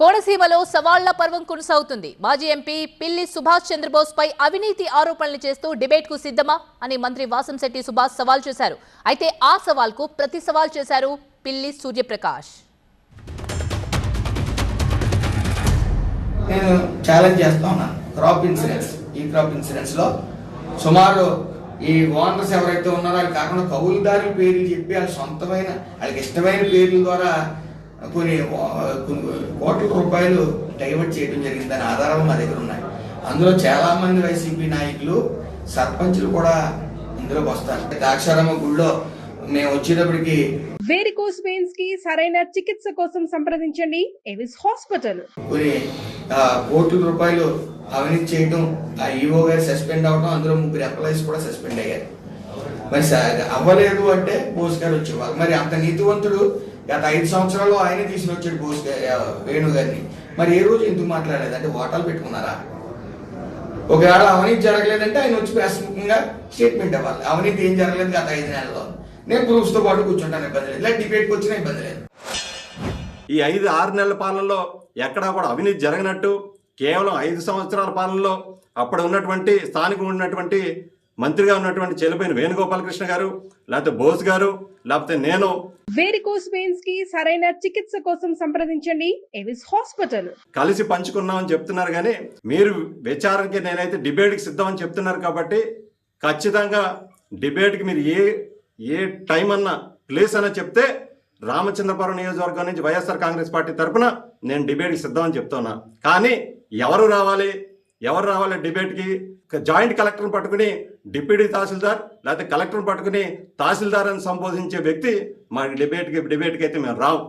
కోనసీమలో సవాళ్ళ పర్వం కొనసాగుతుంది. మాజీ ఎంపీ పిల్లి సుభాష్ చంద్రబోస్ పై అవినీతి ఆరోపణలు చేస్తూ డిబేట్కు సిద్ధమా అని మంత్రి వాసంశెట్టి సుభాష్ సవాల్ చేశారు. అయితే ఆ సవాల్కు ప్రతి సవాల్ చేశారు పిల్లి సూర్యప్రకాష్. నేను ఛాలెంజ్ చేస్తా ఉన్నాను క్రాప్ ఇన్సూరెన్స్ ఈ క్రాప్ ఇన్సూరెన్స్లో సుమారు ఈ ఓనర్స్ ఎవరైతే ఉన్నారో అది కాకుండా కౌలుదారుల పేర్లు చెప్పి వాళ్ళ సొంతమైన వాళ్ళకి ఇష్టమైన పేర్ల ద్వారా కొన్ని కోట్ల రూపాయలు డైవర్ట్ చేయడం జరిగిందని ఆధారాలు మా దగ్గర ఉన్నాయి. అందులో చాలా మంది వైసీపీ నాయకులు సర్పంచులు కూడా ఇందులోకి వస్తారు. ద్రాక్షారామ గుళ్ళో మేము వచ్చేటప్పటికి వేరికోస్కి సరైన చికిత్స కోసం సంప్రదించండి. ఎవిస్ హాస్పిటల్ కొన్ని కోట్ల రూపాయలు అవినీతి చేయడం ఆ ఈవో గారు సస్పెండ్ అవడం అందులో ముగ్గురు ఎంప్లాయీస్ కూడా సస్పెండ్ అయ్యారు. మరి అవ్వలేదు అంటే బోస్ గారు వచ్చేవారు. మరి అంత నీతివంతుడు గత ఐదు సంవత్సరాలు ఆయనే తీసుకుని వచ్చాడు బోస్ వేణు గారిని. మరి ఏ రోజు ఎందుకు మాట్లాడలేదు? అంటే ఓటాలు పెట్టుకున్నారా? ఒకవేళ అవినీతి జరగలేదంటే ఆయన వచ్చి ప్రశ్నగా స్టేట్మెంట్ ఇవ్వాలి. అవినీతి ఏం జరగలేదు గత ఐదు నెలల్లో. నేను ప్రూఫ్స్తో పాటు కూర్చుంటాను ఇబ్బంది లేదు. లేదా డిబేట్కి వచ్చినా ఇబ్బంది లేదు. ఈ ఐదు ఆరు నెలల పాలనలో ఎక్కడా కూడా అవినీతి జరగనట్టు కేవలం ఐదు సంవత్సరాల పాలనలో అప్పుడు ఉన్నటువంటి స్థానిక ఉన్నటువంటి మంత్రిగా ఉన్నటువంటి చెల్లిపోయిన వేణుగోపాలకృష్ణ గారు లేకపోతే బోస్ గారు లేకపోతే నేను. వేరికోస్ వెయిన్స్కి సరైన చికిత్స కోసం సంప్రదించండి. ఎవిస్ హాస్పిటల్ కలిసి పంచుకున్నామని చెప్తున్నారు కానీ మీరు విచారణకి నేనైతే డిబేట్కి సిద్ధం అని చెప్తున్నారు కాబట్టి ఖచ్చితంగా డిబేట్కి మీరు ఏ ఏ టైం అన్నా ప్లేస్ అన్నా చెప్తే రామచంద్రపురం నియోజకవర్గం నుంచి వైఎస్ఆర్ కాంగ్రెస్ పార్టీ తరపున నేను డిబేట్కి సిద్ధం అని చెప్తున్నా. కానీ ఎవరు రావాలి? ఎవరు రావాలి డిబేట్కి జాయింట్ కలెక్టర్ని పట్టుకుని డిప్యూటీ తహసీల్దార్ లేకపోతే కలెక్టర్ని పట్టుకుని తహసీల్దార్ అని సంబోధించే వ్యక్తి మా డిబేట్కి డిబేట్కి అయితే మేము రావు.